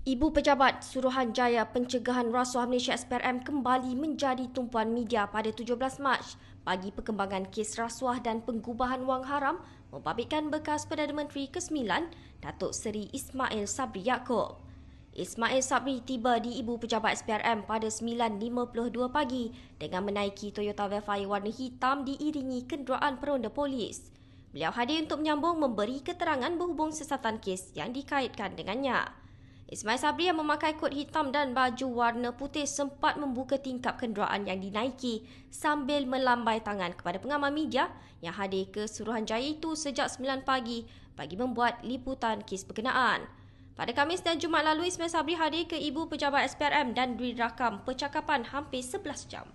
Ibu Pejabat Suruhanjaya Pencegahan Rasuah Malaysia SPRM kembali menjadi tumpuan media pada 17 Mac bagi perkembangan kes rasuah dan penggubahan wang haram membabitkan bekas Perdana Menteri ke-9 Datuk Seri Ismail Sabri Yaakob. Ismail Sabri tiba di Ibu Pejabat SPRM pada 9.52 pagi dengan menaiki Toyota Velfire warna hitam diiringi kenderaan peronda polis. Beliau hadir untuk menyambung memberi keterangan berhubung sesatan kes yang dikaitkan dengannya. Ismail Sabri yang memakai kod hitam dan baju warna putih sempat membuka tingkap kenderaan yang dinaiki sambil melambai tangan kepada pengamal media yang hadir ke Suruhanjaya itu sejak 9 pagi bagi membuat liputan kes berkenaan. Pada Kamis dan Jumaat lalu, Ismail Sabri hadir ke Ibu Pejabat SPRM dan dirakam percakapan hampir 11 jam.